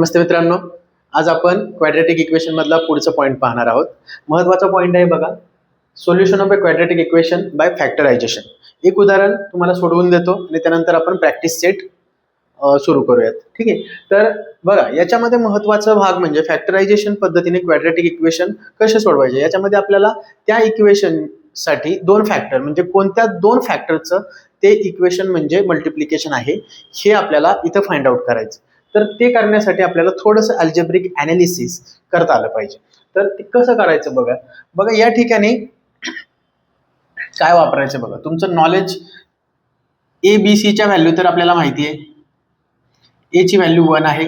नमस्ते मित्रांनो आज आपण क्वॅड्रेटिक इक्वेशन मधला पुढचा पॉईंट पाहणार आहोत. महत्त्वाचा पॉईंट आहे बघा. Solution of a quadratic equation by factorisation एक उदाहरण तुम्हाला सोडवून देतो आणि त्यानंतर आपण प्रॅक्टिस सेट सुरू करूयात. ठीक आहे? तर बघा याच्यामध्ये महत्त्वाचा भाग म्हणजे फॅक्टरायझेशन पद्धतीने क्वॅड्रेटिक इक्वेशन कसे सोडवायचे? याच्यामध्ये आपल्याला त्या इक्वेशनसाठी दोन फॅक्टर म्हणजे कोणत्या दोन फॅक्टरचं ते इक्वेशन म्हणजे मल्टिप्लिकेशन आहे हे आपल्याला इथं फाइंड आउट करायचं. तर ते करण्यासाठी आपल्याला थोडंसं अल्जेब्रिक अनालिसिस करता आलं पाहिजे. तर ते कसं करायचं बघा? बघा या ठिकाणी काय वापरायचं बघा? तुमचं नॉलेज ए बी सीच्या व्हॅल्यू तर आपल्याला माहिती आहे. ए ची व्हॅल्यू वन आहे.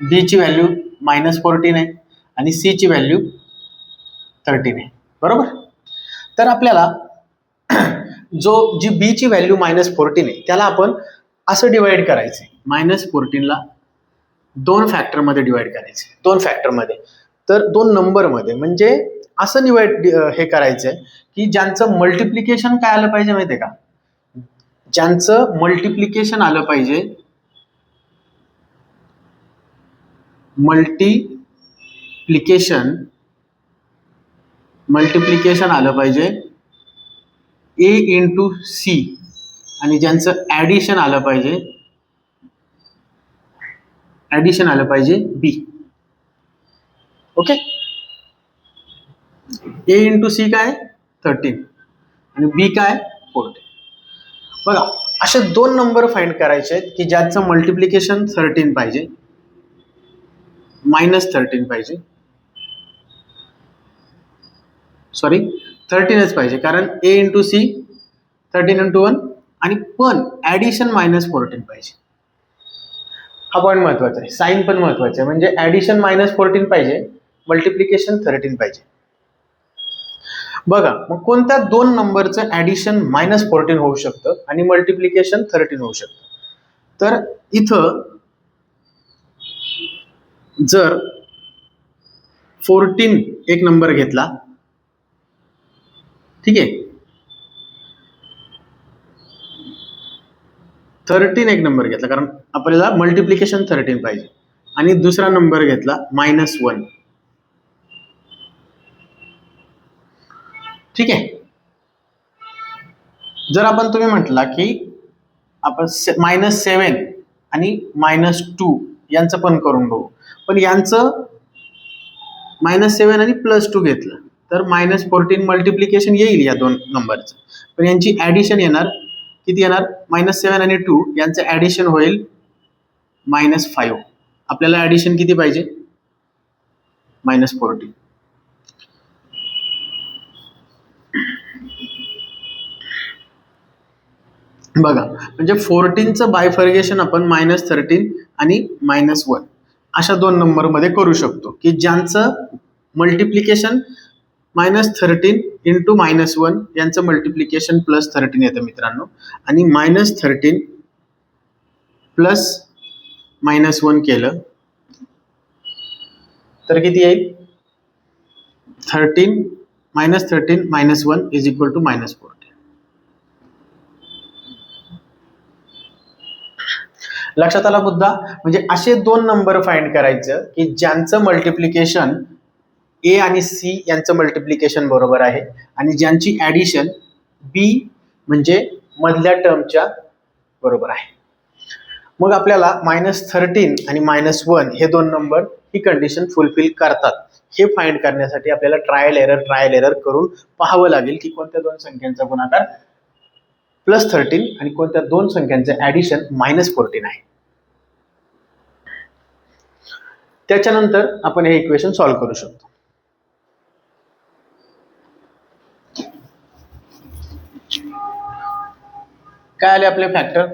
बी ची व्हॅल्यू मायनस फोर्टीन आहे. आणि सी ची व्हॅल्यू थर्टीन आहे. बरोबर? तर आपल्याला जो जी बी ची व्हॅल्यू मायनस फोर्टीन आहे त्याला आपण असं डिवाइड करायचं आहे मायनस फोर्टीनला दोन फॅक्टरमध्ये डिवाइड करायचे. दोन फॅक्टरमध्ये तर दोन नंबरमध्ये म्हणजे असं निवाईड हे करायचं आहे की ज्यांचं मल्टिप्लिकेशन काय आलं पाहिजे माहिती आहे का? ज्यांचं मल्टिप्लिकेशन आलं पाहिजे मल्टिप्लिकेशन मल्टिप्लिकेशन आलं पाहिजे ए इंटू सी आणि ज्यांचं ॲडिशन आलं पाहिजे ॲडिशन आलं पाहिजे B okay A into C काय? थर्टीन आणि बी काय? फोर्टीन बघा असे दोन नंबर फाइंड करायचे आहेत की ज्याचं मल्टिप्लिकेशन थर्टीन पाहिजे. मायनस थर्टीन पाहिजे. सॉरी थर्टीनच पाहिजे. कारण A into C thirteen into one आणि पण ॲडिशन मायनस फोर्टीन पाहिजे. हा पॉईंट महत्त्वाचा आहे. साईन पण महत्त्वाचा आहे. म्हणजे ॲडिशन मायनस फोर्टीन पाहिजे मल्टिप्लिकेशन थर्टीन पाहिजे. बघा मग कोणत्या दोन नंबरचं ॲडिशन मायनस फोर्टीन होऊ शकतं आणि मल्टिप्लिकेशन थर्टीन होऊ शकतं? तर इथं जर फोर्टीन एक नंबर घेतला ठीक आहे? थर्टीन एक नंबर घेतला कारण आपल्याला मल्टिप्लिकेशन थर्टीन पाहिजे. आणि दुसरा नंबर घेतला मायनस वन ठीक आहे? जर आपण तुम्ही म्हटला की आपण मायनस सेवन आणि मायनस टू यांचं पण करून बघू. पण यांचं मायनस सेवन आणि प्लस टू घेतलं तर मायनस फोर्टीन मल्टिप्लिकेशन येईल या दोन नंबरचं पण यांची ॲडिशन येणार किती येणार? मायनस सेवन आणि टू यांचं ॲडिशन होईल मायनस फाईव्ह आपल्याला ॲडिशन किती पाहिजे? मायनस फोर्टीन बघा म्हणजे फोर्टीनचं बायफर्गेशन आपण मायनस थर्टीन आणि मायनस वन अशा दोन नंबरमध्ये करू शकतो की ज्यांचं multiplication minus thirteen into minus one यांचं मल्टिप्लिकेशन प्लस थर्टीन येतं मित्रांनो. आणि minus thirteen plus minus one केलं. तर किती येईल? Thirteen minus thirteen minus one is equal to minus fourteen लक्षात आला मुद्दा? म्हणजे असे दोन नंबर फाइंड करायचं की ज्यांचं मल्टिप्लिकेशन ए आणि सी यांचं मल्टिप्लिकेशन बरोबर आहे आणि ज्यांची ॲडिशन बी म्हणजे मधल्या टर्मच्या बरोबर आहे. मग आपल्याला मायनस थर्टीन आणि मायनस वन हे दोन नंबर ही कंडिशन फुलफिल करतात. हे फाइंड करण्यासाठी आपल्याला ट्रायल एरर ट्रायल एरर करून पाहावं लागेल की कोणत्या दोन संख्यांचा गुणाकार प्लस थर्टीन आणि कोणत्या दोन संख्यांचं ॲडिशन मायनस फोर्टीन आहे. त्याच्यानंतर आपण हे इक्वेशन सॉल्व्ह करू शकतो. काय आले आपले फॅक्टर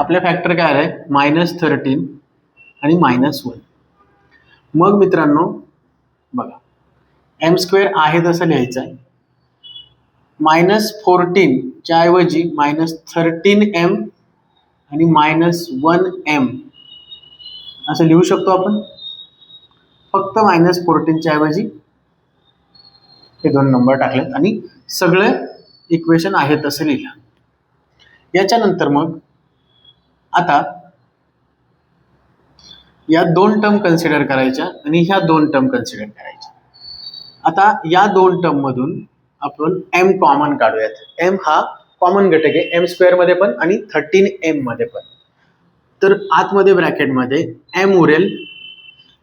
आपले फॅक्टर काय आले मायनस थर्टीन आणि मायनस वन मग मित्रांनो बघा. एम स्क्वेअर आहे तसं लिहायचं आहे मायनस फोर्टीनच्या ऐवजी मायनस थर्टीन एम आणि मायनस वन एम असं लिहू शकतो आपण. फक्त मायनस फोर्टीनच्या ऐवजी हे दोन नंबर टाकलेत. आणि सगळे इक्वेशन आहे तसं लिहिलं. याच्यानंतर मग आता या दोन टर्म कन्सिडर करायच्या आणि ह्या दोन टर्म कन्सिडर करायच्या. आता या दोन टर्म मधून आपण एम कॉमन काढूयात. एम हा कॉमन घटक आहे एम स्क्वेअरमध्ये पण आणि थर्टीन एममध्ये पण. तर आतमध्ये ब्रॅकेटमध्ये एम उरेल.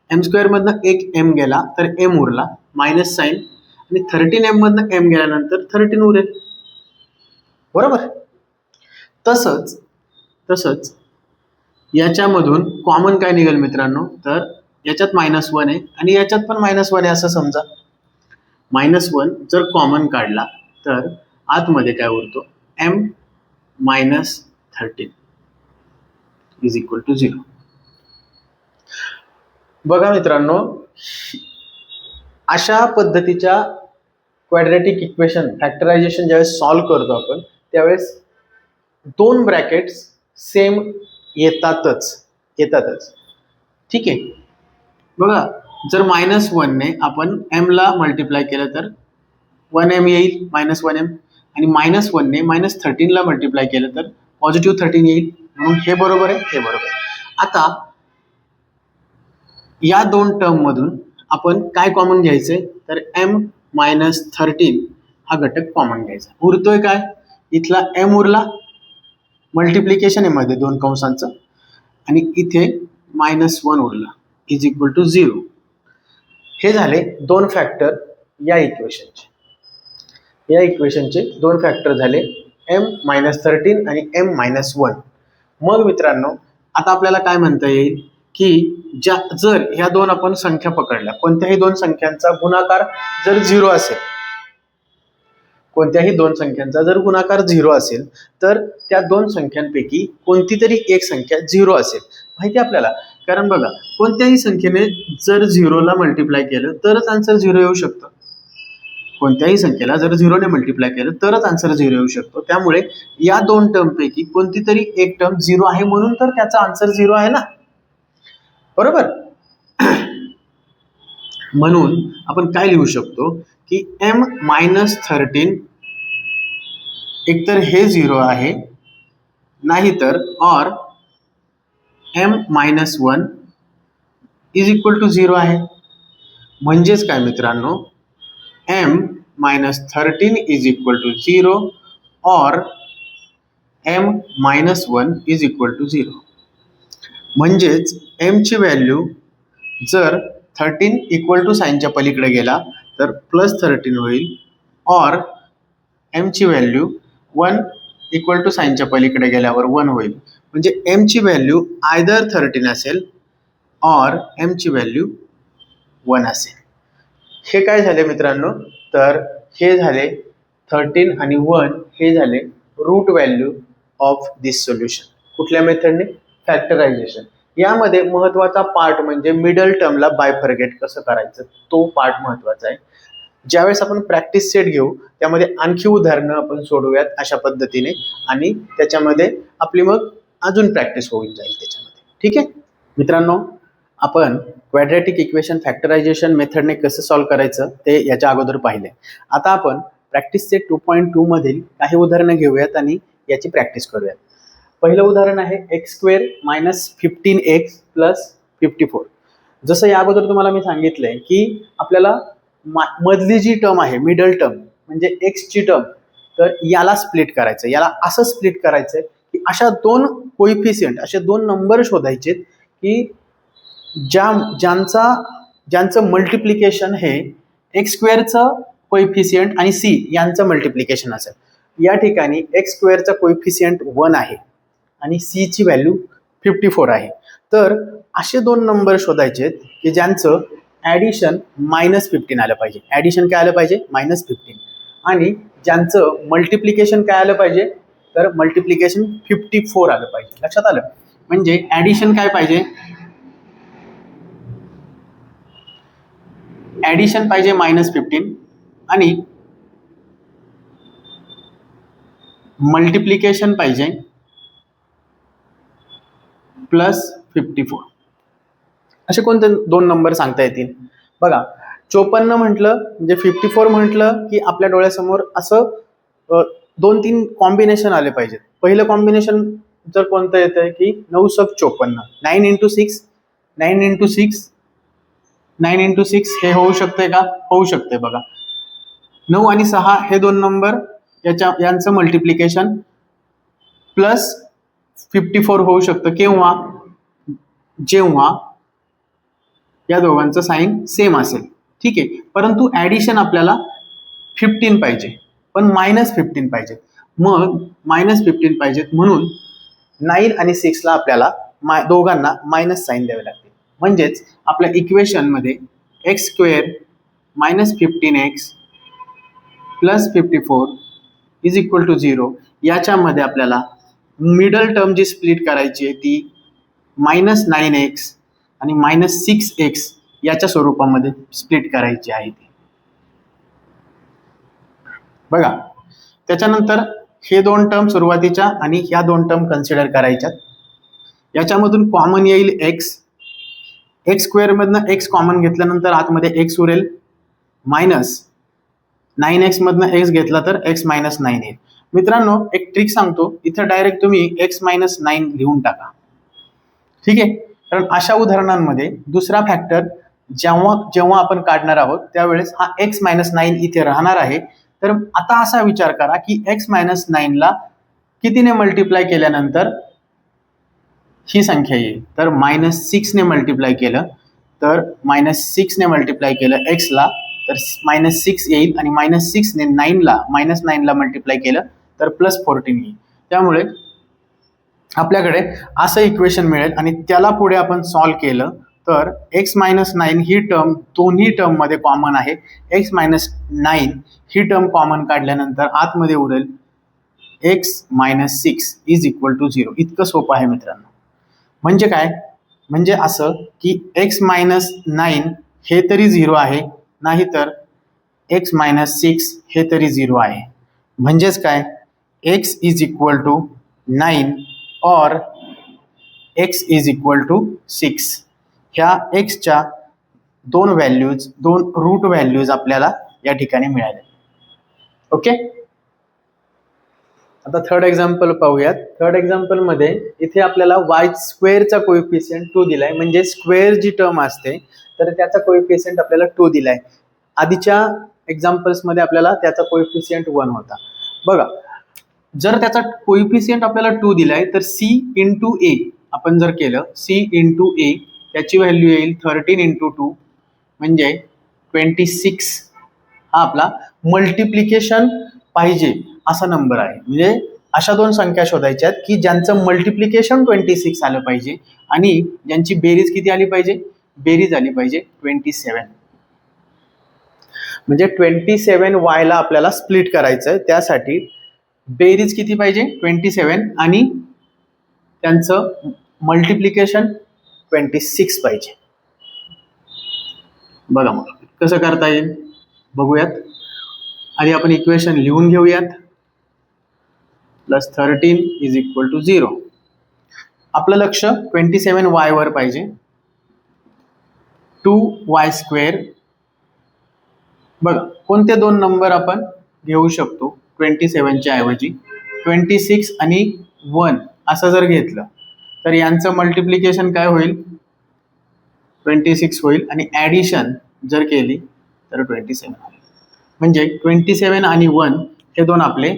एम स्क्वेअर मधनं एक एम गेला तर एम उरला मायनस साईन आणि थर्टीन एम मधनं एम गेल्यानंतर थर्टीन उरेल. बरोबर? तसंच तसंच याच्यामधून कॉमन काय निघेल मित्रांनो? तर याच्यात मायनस वन आहे. आणि याच्यात पण मायनस वन आहे असं समजा. मायनस वन जर कॉमन काढला तर आतमध्ये काय उरतो? M minus thirteen is equal to zero बघा मित्रांनो अशा पद्धतीच्या क्वॅड्रेटिक इक्वेशन फॅक्टरायझेशन ज्यावेळेस सॉल्व्ह करतो आपण त्यावेळेस दोन ब्रॅकेट्स सेम येतातच. येतातच. ठीक? आहे बघा जर मायनस वनने आपण एमला मल्टिप्लाय केलं तर वन एम येईल मायनस वन एम आणि मायनस वनने मायनस थर्टीनला मल्टिप्लाय केलं तर पॉझिटिव्ह थर्टीन येईल. म्हणून हे बरोबर आहे हे बरोबर आहे. आता या दोन टर्ममधून आपण काय कॉमन घ्यायचंय तर एम मायनस थर्टीन हा घटक कॉमन घ्यायचा. उरतोय काय? इथला एम उरला मल्टिप्लिकेशन आहे मध्ये दोन कंसांचं. आणि इथे मायनस वन उरला. इज इक्वल टू झिरो हे झाले दोन फॅक्टर या इक्वेशनचे या इक्वेशनचे दोन फॅक्टर झाले एम मायनस थर्टीन आणि एम मायनस वन मग मित्रांनो आता आपल्याला काय म्हणता येईल? की ज्या जर ह्या दोन आपण संख्या पकडल्या कोणत्याही दोन संख्यांचा गुणाकार जर झिरो असेल कोणत्याही दोन संख्यांचा जर गुणाकार झिरो असेल तर त्या दोन संख्यांपैकी कोणती तरी एक संख्या झिरो असेल. माहिती आपल्याला? कारण बघा कोणत्याही संख्येने जर झिरोला मल्टिप्लाय केलं तरच आन्सर झिरो येऊ शकतं. कोणत्याही संख्येला जर झिरोने मल्टिप्लाय केलं तरच आन्सर झिरो येऊ शकतो. त्यामुळे या दोन टर्मपैकी कोणती तरी एक टर्म झिरो आहे म्हणून तर त्याचा आन्सर झिरो आहे ना? बरोबर? म्हणून आपण काय लिहू शकतो? की एम मायनस थर्टीन एकतर हे झिरो आहे नाहीतर or M minus one is equal to zero आहे. म्हणजेच काय मित्रांनो? M minus thirteen is equal to zero or M minus one is equal to zero म्हणजेच एमची व्हॅल्यू जर थर्टीन इक्वल टू साईनच्या पलीकडे गेला तर प्लस थर्टीन होईल. ऑर एमची व्हॅल्यू वन इक्वल टू साईनच्या पलीकडे गेल्यावर वन होईल. म्हणजे एमची व्हॅल्यू आयदर थर्टीन असेल ऑर एमची व्हॅल्यू वन असेल. हे काय झाले मित्रांनो? तर हे झाले थर्टीन आणि वन हे झाले root value of this solution कुठल्या मेथडने फॅक्टरायझेशन यामध्ये महत्त्वाचा पार्ट म्हणजे मिडल टर्मला बायफर्गेट कसं करायचं? तो पार्ट महत्त्वाचा आहे. ज्यावेळेस आपण प्रॅक्टिस सेट घेऊ त्यामध्ये आणखी उदाहरणं आपण सोडवूयात अशा पद्धतीने आणि त्याच्यामध्ये आपली मग अजून प्रॅक्टिस होऊन जाईल त्याच्यामध्ये. ठीक आहे? मित्रांनो आपण क्वॅड्रॅटिक इक्वेशन फॅक्टरायझेशन मेथडने कसं सॉल्व्ह करायचं ते याच्या अगोदर पाहिले. आता आपण practice set two point two मधील काही उदाहरणं घेऊयात आणि याची प्रॅक्टिस करूयात. पहिलं उदाहरण आहे X square minus fifteen X plus fifty four जसं या अगोदर तुम्हाला मी सांगितलंय की आपल्याला मा मधली जी टर्म आहे मिडल टर्म म्हणजे एक्सची टर्म तर याला स्प्लिट करायचं याला असं स्प्लिट करायचं की अशा दोन कोइफिशियंट असे दोन नंबर शोधायचे की ज्या ज्यांचा ज्यांचं मल्टिप्लिकेशन हे एक्स स्क्वेअरचं कोइफिशियंट आणि सी यांचं मल्टिप्लिकेशन असेल. या ठिकाणी एक्स स्क्वेअरचा कोइफिशियंट वन आहे. आणि सीची व्हॅल्यू फिफ्टी फोर आहे. तर असे दोन नंबर शोधायचे की ज्यांचं ॲडिशन मायनस फिफ्टीन आलं पाहिजे. ॲडिशन काय आलं पाहिजे? मायनस फिफ्टीन आणि ज्यांचं मल्टिप्लिकेशन काय आलं पाहिजे? तर मल्टिप्लिकेशन फिफ्टी फोर आलं पाहिजे. लक्षात आलं? म्हणजे ॲडिशन काय पाहिजे? ॲडिशन पाहिजे मायनस फिफ्टीन आणि मल्टिप्लिकेशन पाहिजे प्लस फिफ्टी फोर. असे कोणते दोन नंबर सांगता येतील? बघा चोपन्न म्हटलं म्हणजे फिफ्टी फोर म्हटलं की आपल्या डोळ्यासमोर असं दोन तीन कॉम्बिनेशन आले पाहिजेत. पहिलं कॉम्बिनेशन जर कोणतं येतं की नऊ सक चोपन्न. Nine into six nine into six nine into six हे होऊ शकते का? होऊ शकते बघा. नऊ आणि सहा हे दोन नंबर याच्या यांचं मल्टिप्लिकेशन प्लस फिफ्टी फोर होऊ शकतं. केव्हा? जेव्हा या दोघांचं साईन सेम असेल. ठीक? आहे परंतु ॲडिशन आपल्याला फिफ्टीन पाहिजे. पण मायनस फिफ्टीन पाहिजे. मग मायनस फिफ्टीन पाहिजेत म्हणून नाईन आणि सिक्सला आपल्याला माय दोघांना मायनस साईन द्यावे लागते म्हणजेच आपल्या इक्वेशनमध्ये X square minus fifteen X plus fifty four is equal to zero याच्यामध्ये आपल्याला मिडल टर्म जी स्प्लिट करायची आहे ती मायनस नाईन एक्स आणि मायनस सिक्स एक्स याच्या स्वरूपामध्ये स्प्लिट करायची आहे ती. बघा त्याच्यानंतर हे दोन टर्म सुरुवातीच्या आणि ह्या दोन टर्म कन्सिडर करायच्यात. याच्यामधून कॉमन येईल एक्स एक्स स्क्वेअरमधनं एक्स कॉमन घेतल्यानंतर आतमध्ये एक्स उरेल. मायनस नाईन एक्समधनं एक्स घेतला तर एक्स मायनस नाईन येईल. मित्रांनो एक ट्रिक सांगतो. इथं डायरेक्ट तुम्ही एक्स मायनस नाईन लिहून टाका. ठीक आहे? कारण अशा उदाहरणांमध्ये दुसरा फॅक्टर जेव्हा जेव्हा आपण काढणार आहोत त्यावेळेस हा एक्स मायनस नाईन इथे राहणार आहे. तर आता असा विचार करा की एक्स मायनस नाईनला कितीने मल्टिप्लाय केल्यानंतर ही संख्या येईल? तर मायनस सिक्सने मल्टिप्लाय केलं तर मायनस सिक्सने मल्टिप्लाय केलं एक्सला तर मायनस सिक्स येईल आणि मायनस सिक्सने नाईनला मायनस नाईनला मल्टिप्लाय केलं तर प्लस फोर्टीन येईल त्यामुळे आपल्याकडे असं इक्वेशन मिळेल आणि त्याला पुढे आपण सॉल्व केलं तर एक्स मायनस नाईन ही टर्म दोन्ही टर्ममध्ये कॉमन आहे. एक्स मायनस नाईन ही टर्म कॉमन काढल्यानंतर आतमध्ये उरेल X minus six is equal to zero इतकं सोपं आहे मित्रांनो. म्हणजे काय? म्हणजे असं की एक्स मायनस नाईन हे तरी झिरो आहे नाहीतर एक्स मायनस सिक्स हे तरी झिरो आहे. म्हणजेच काय? X is equal to nine or x is equal to six ह्या एक्सच्या दोन व्हॅल्यूज दोन रूट व्हॅल्यूज आपल्याला या ठिकाणी मिळाल्या ओके आता थर्ड एक्झाम्पल पाहूयात. थर्ड एक्झाम्पलमध्ये इथे आपल्याला वाय स्क्वेअरचा कोइफिशियंट टू दिलाय. म्हणजे स्क्वेअर जी टर्म असते तर त्याचा कोइफिशियंट आपल्याला टू दिलाय. आधीच्या एक्झाम्पल्समध्ये आपल्याला त्याचा कोइफिशियंट वन होता. बघा जर त्याचा कोइफिशियंट आपल्याला टू दिलाय तर सी इंटू ए आपण जर केलं सी इंटू ए त्याची व्हॅल्यू येईल थर्टीन इंटू टू म्हणजे ट्वेंटी सिक्स हा आपला मल्टिप्लिकेशन पाहिजे असा नंबर आहे. म्हणजे अशा दोन संख्या शोधायच्या आहेत की ज्यांचं मल्टिप्लिकेशन ट्वेंटी सिक्स आलं पाहिजे आणि ज्यांची बेरीज किती आली पाहिजे? बेरीज आली पाहिजे ट्वेंटी सेवन म्हणजे ट्वेंटी सेवन वायला आपल्याला स्प्लिट करायचं आहे त्यासाठी बेरीज किती पाहिजे? ट्वेंटी सेवन आणि त्यांचं मल्टिप्लिकेशन ट्वेंटी सिक्स पाहिजे. बघा मग कसं करता येईल? बघूयात. आधी आपण इक्वेशन लिहून घेऊयात. Plus thirteen is equal to zero आपलं लक्ष ट्वेंटी सेवन वायवर पाहिजे. टू वाय स्क्वेअर बघा कोणते दोन नंबर आपण घेऊ शकतो? ट्वेंटी सेवनच्या ऐवजी ट्वेंटी सिक्स आणि वन असं जर घेतलं तर यांचं मल्टिप्लिकेशन काय होईल? ट्वेंटी सिक्स होईल आणि ॲडिशन जर केली तर ट्वेंटी सेवन होईल म्हणजे ट्वेंटी सेवन आणि वन हे दोन आपले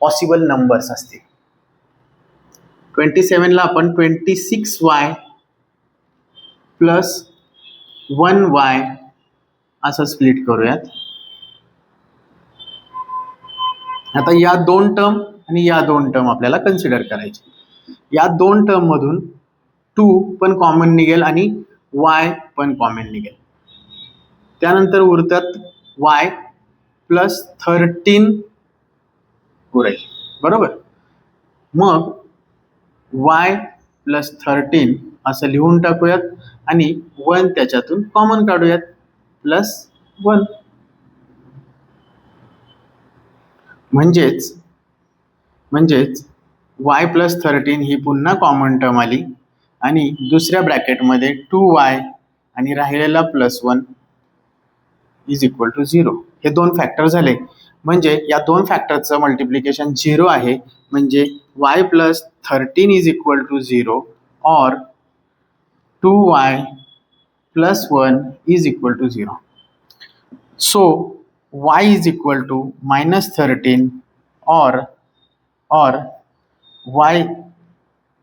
पॉसिबल नंबर्स असतील. ट्वेंटी सेवनला आपण twenty six y plus one y असं स्प्लिट करूयात. आता या दोन टर्म आणि या दोन टर्म आपल्याला कन्सिडर करायचे. या दोन टर्ममधून टू पण कॉमन निघेल आणि वाय पण कॉमन निघेल. त्यानंतर उरतात वाय प्लस थर्टीन उरेल. बरोबर? मग वाय प्लस थर्टीन असं लिहून टाकूयात आणि वन त्याच्यातून कॉमन काढूयात. प्लस वन म्हणजेच म्हणजेच वाय प्लस थर्टीन ही पुन्हा कॉमन टर्म आली आणि दुसऱ्या ब्रॅकेटमध्ये टू वाय आणि राहिलेला plus one is equal to zero हे दोन फॅक्टर झाले. म्हणजे या दोन फॅक्टरचं मल्टिप्लिकेशन झिरो आहे. म्हणजे y plus thirteen is equal to zero or two y plus one is equal to zero so y is equal to minus thirteen or or y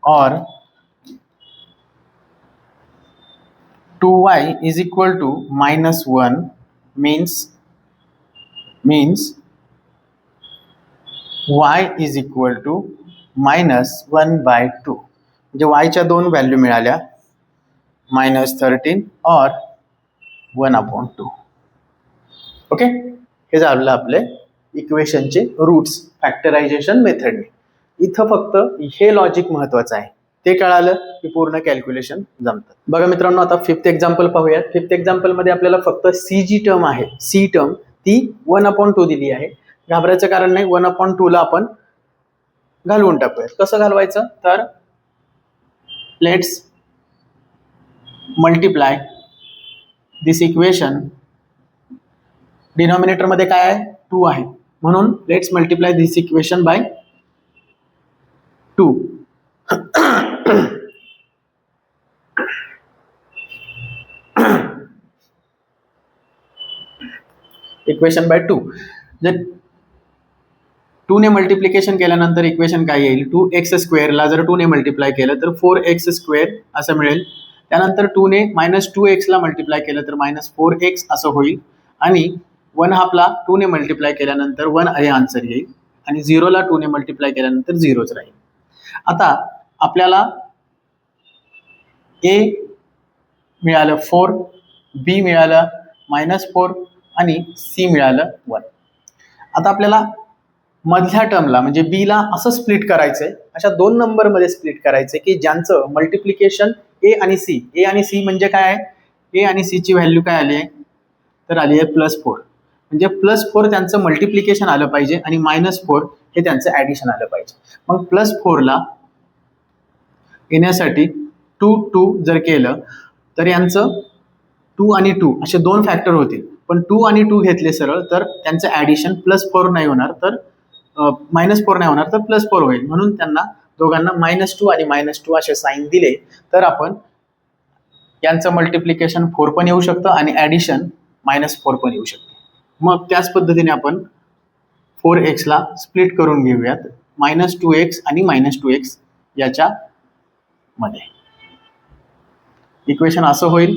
or two y is equal to minus one means means y is equal to minus one by two म्हणजे वायच्या दोन value मिळाल्या. Minus thirteen और one upon two okay हे झालं आपले इक्वेशनचे roots factorisation मेथडने इथं फक्त हे लॉजिक महत्वाचं आहे. ते कळालं की पूर्ण कॅल्क्युलेशन जमतं. बघा मित्रांनो आता फिफ्थ एक्झाम्पल पाहूयात. फिफ्थ एक्झाम्पलमध्ये आपल्याला फक्त सी जी टर्म आहे. सी टर्म ती वन अपॉन टू दिली आहे. घाबरायचं कारण नाही वन अपॉन टूला आपण घालवून टाकूयात. कसं घालवायचं? तर लेट्स मल्टिप्लाय दिस इक्वेशन डिनॉमिनेटरमध्ये काय आहे? टू आहे. म्हणून let's multiply this equation by two equation by two जर टूने मल्टिप्लिकेशन केल्यानंतर इक्वेशन काय येईल? टू एक्स स्क्वेअरला जर टूने मल्टिप्लाय केलं तर फोर एक्स स्क्वेअर असं मिळेल. त्यानंतर टूने मायनस टू एक्सला मल्टिप्लाय केलं तर मायनस फोर एक्स असं होईल. आणि वन हाफला टूने मल्टिप्लाय केल्यानंतर वन हे आन्सर येईल आणि झिरोला टूने मल्टिप्लाय केल्यानंतर झिरोच राहील. आता आपल्याला ए मिळालं फोर बी मिळालं मायनस फोर आणि सी मिळालं वन आता आपल्याला मधल्या टर्मला म्हणजे बीला असं स्प्लिट करायचंय अशा दोन नंबरमध्ये स्प्लिट करायचंय की ज्यांचं मल्टिप्लिकेशन ए आणि सी ए आणि सी म्हणजे काय आहे? ए आणि सीची व्हॅल्यू काय आली आहे? तर आली आहे प्लस फोर म्हणजे प्लस फोर त्यांचं मल्टिप्लिकेशन आलं पाहिजे आणि मायनस फोर हे त्यांचं ॲडिशन आलं पाहिजे. मग प्लस फोरला येण्यासाठी टू टू जर केलं तर यांचं टू आणि टू असे दोन फॅक्टर होतील पण टू आणि टू घेतले सरळ तर त्यांचं ॲडिशन प्लस फोर नाही होणार तर मायनस फोर नाही होणार तर प्लस फोर होईल. म्हणून त्यांना दोघांना मायनस टू आणि मायनस टू असे साईन दिले तर आपण यांचं मल्टिप्लिकेशन फोर पण येऊ शकतं आणि ॲडिशन मायनस फोर पण येऊ शकतं. मग त्याच पद्धतीने आपण फोर एक्सला स्प्लिट करून घेऊयात. मायनस टू एक्स आणि मायनस टू एक्स याच्या मध्ये. इक्वेशन असं होईल.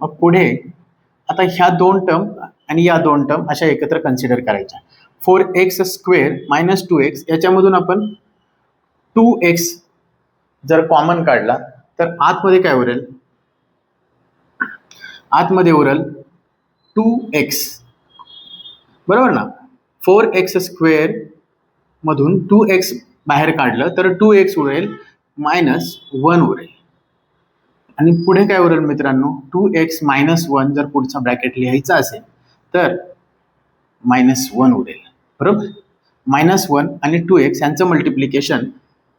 मग पुढे आता ह्या दोन टर्म आणि या दोन टर्म अशा एकत्र कन्सिडर करायच्या. Four x square minus two x याच्यामधून आपण टू एक्स जर कॉमन काढला तर आतमध्ये काय उरेल? आतमध्ये उरेल टू एक्स बरोबर ना? फोर एक्स स्क्वेअर मधून टू एक्स बाहेर काढलं तर टू एक्स उरेल मायनस वन उरेल. आणि पुढे काय उरेल मित्रांनो? टू एक्स मायनस वन जर पुढचा ब्रॅकेट लिहायचा असेल तर मायनस वन उरेल. बरोबर? मायनस वन आणि टू एक्स यांचं मल्टिप्लिकेशन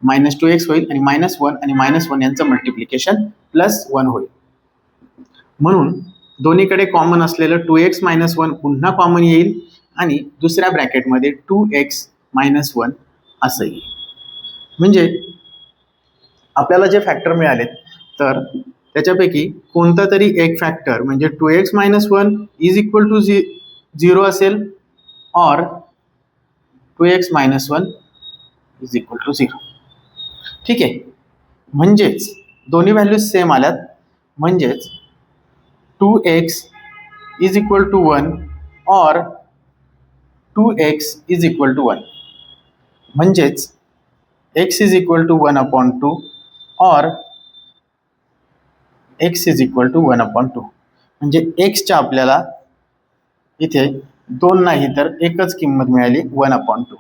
मायनस टू एक्स होईल आणि मायनस वन आणि मायनस वन यांचं मल्टिप्लिकेशन प्लस वन होईल. म्हणून दोन्हीकडे कॉमन असलेलं टू एक्स मायनस वन पुन्हा कॉमन येईल. आणि दुसऱ्या ब्रॅकेटमध्ये टू एक्स मायनस वन असं येईल म्हणजे आपल्याला जे फॅक्टर मिळालेत तर त्याच्यापैकी कोणता तरी एक फॅक्टर म्हणजे two x minus one is equal to झि zero असेल or two x minus one is equal to zero ठीक आहे? म्हणजेच दोन्ही व्हॅल्यूज सेम आल्यात. म्हणजेच two x is equal to one or two x is equal to one म्हणजेच x is equal to one upon two or x is equal to one upon two म्हणजे एक्सच्या आपल्याला इथे दोन नाही तर एकच किंमत मिळाली वन अपॉन टू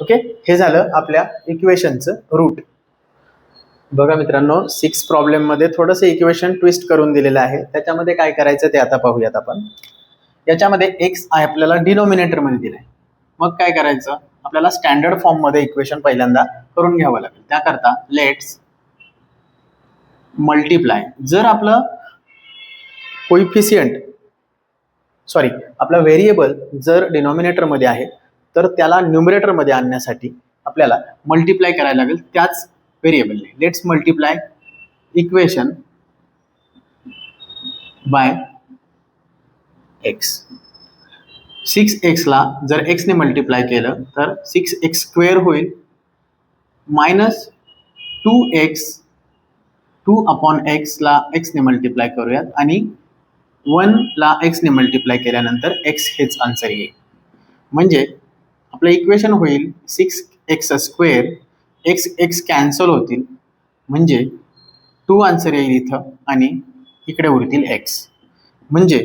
ओके हे झालं आपल्या इक्वेशनचं रूट बघा मित्रांनो सिक्स प्रॉब्लेममध्ये थोडंसं इक्वेशन ट्विस्ट करून दिलेलं आहे. त्याच्यामध्ये काय करायचं ते आता पाहूयात आपण. याच्यामध्ये एक्स आय आपल्याला डिनोमिनेटरमध्ये दिलं आहे मग काय करायचं? आपल्याला स्टँडर्ड फॉर्ममध्ये इक्वेशन पहिल्यांदा करून घ्यावं लागेल. त्याकरता लेट्स मल्टिप्लाय जर आपलं कोइफिशियंट सॉरी आपला व्हेरिएबल जर डिनॉमिनेटरमध्ये आहे तर त्याला न्युमरेटरमध्ये आणण्यासाठी आपल्याला मल्टिप्लाय करायला लागेल त्याच व्हेरिएबलने let's multiply equation by x six एक्सला जर एक्सने मल्टिप्लाय केलं तर सिक्स एक्स स्क्वेअर होईल. Minus two x two upon एक्सला एक्सने मल्टिप्लाय करूयात. आणि वनला एक्सने मल्टिप्लाय केल्यानंतर एक्स हेच आन्सर येईल. म्हणजे आपलं इक्वेशन होईल six x square x x cancel होतील. म्हणजे टू आन्सर येईल इथं आणि इकडे उरतील एक्स म्हणजे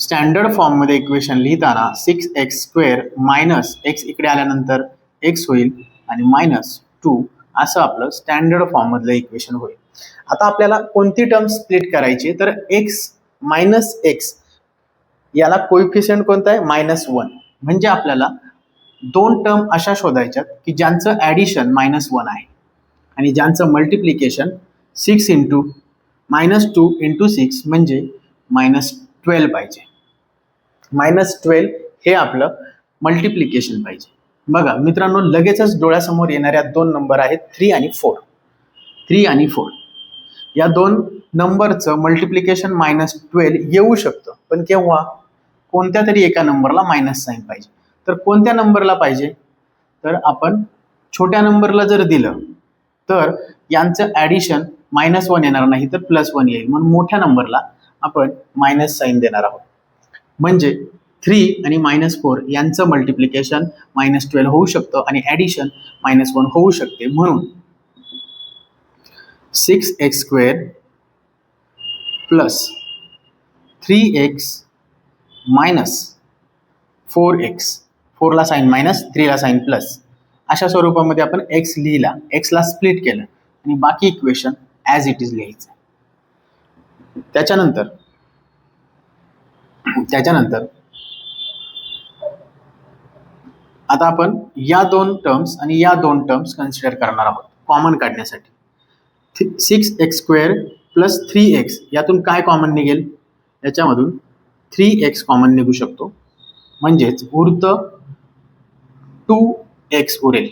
स्टँडर्ड फॉर्ममध्ये इक्वेशन लिहिताना six x square minus x इकडे आल्यानंतर एक्स होईल आणि मायनस टू असं आपलं स्टँडर्ड फॉर्ममधलं इक्वेशन होईल. आता आपल्याला कोणती टर्म स्प्लिट करायची? तर एक्स मायनस एक्स याला कोइफिशियंट कोणता आहे? मायनस वन म्हणजे आपल्याला दोन टर्म अशा शोधायच्यात की ज्यांचं ॲडिशन मायनस वन आहे. आणि ज्यांचं multiplication six into minus two into six म्हणजे मायनस ट्वेल्व पाहिजे. मायनस ट्वेल्व हे आपलं मल्टिप्लिकेशन पाहिजे. बघा मित्रांनो लगेचच डोळ्यासमोर येणाऱ्या दोन नंबर आहेत थ्री आणि फोर थ्री आणि फोर या दोन नंबरचं मल्टिप्लिकेशन मायनस ट्वेल्व येऊ शकतं. पण केव्हा? कोणत्या तरी एका नंबरला मायनस साईन पाहिजे. तर कोणत्या नंबरला पाहिजे? तर आपण छोट्या नंबरला जर दिलं तर यांचं ॲडिशन मायनस वन येणार नाही तर प्लस वन येईल. म्हणून मोठ्या नंबरला आपण मायनस साईन देणार आहोत. म्हणजे थ्री आणि मायनस फोर यांचं मल्टिप्लिकेशन मायनस ट्वेल्व होऊ शकतं आणि ॲडिशन मायनस वन होऊ शकते. म्हणून six x square plus three x minus four x फोरला साईन मायनस थ्रीला साईन प्लस अशा स्वरूपामध्ये आपण एक्स लिहिला. एक्सला स्प्लिट केलं. आणि बाकी इक्वेशन ॲज इट इज लिहायचं. त्याच्यानंतर त्याच्यानंतर आता आपण या दोन टर्म्स आणि या दोन टर्म्स कन्सिडर करणार आहोत कॉमन काढण्यासाठी. Six x square plus three x यातून काय कॉमन निघेल? याच्यामधून थ्री एक्स कॉमन निघू शकतो. म्हणजेच उरतं टू एक्स उरेल.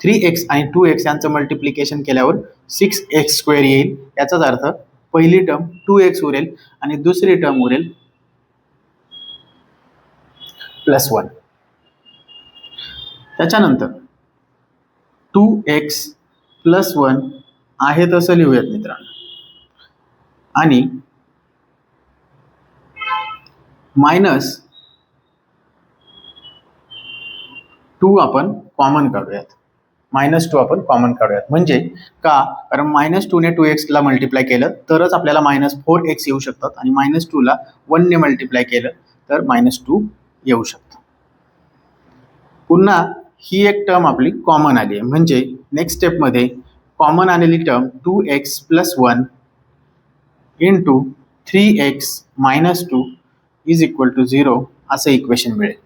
थ्री एक्स आणि टू एक्स यांचं मल्टिप्लिकेशन केल्यावर सिक्स एक्स स्क्वेअर येईल. याचाच अर्थ पहिली टर्म टू एक्स उरेल आणि दुसरी टर्म उरेल प्लस वन. त्याच्यानंतर टू एक्स प्लस वन आहे तसं लिहूयात मित्रांनो. आणि मायनस टू आपण कॉमन काढूयात. मायनस टू आपण कॉमन काढूयात. म्हणजे का? कारण मायनस टूने टू एक्सला मल्टिप्लाय केलं तरच आपल्याला मायनस फोर एक्स येऊ शकतात. आणि मायनस टूला वनने मल्टिप्लाय केलं तर मायनस टू येऊ शकतं. पुन्हा ही एक टर्म आपली कॉमन आली आहे. म्हणजे नेक्स्ट स्टेपमध्ये कॉमन आलेली term two x plus one in two three x minus two is equal to zero असं इक्वेशन मिळेल.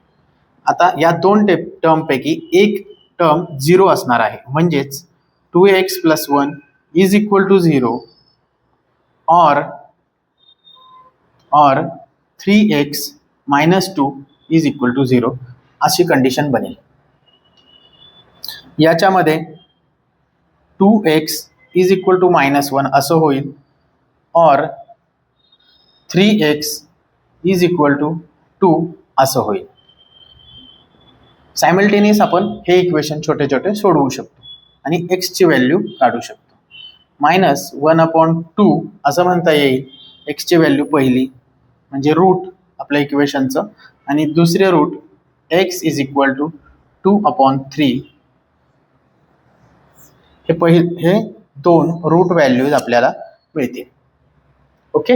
आता या दोन टेप टर्मपैकी एक टर्म झिरो असणार आहे. म्हणजेच two x plus one is equal to zero or or three x minus two is equal to zero अशी कंडिशन बनेल. याच्यामध्ये two x is equal to minus one असं होईल. Or three x is equal to two असं होईल. Simultaneous आपण हे equation छोटे छोटे सोडवू शकतो. आणि एक्सची व्हॅल्यू काढू शकतो. मायनस वन अपॉन टू असं म्हणता येईल. एक्सची व्हॅल्यू पहिली. म्हणजे रूट आपल्या इक्वेशनचं आणि दुसरे root x is equal to two upon three हे पहिले हे दोन रूट व्हॅल्यूज आपल्याला मिळतील. ओके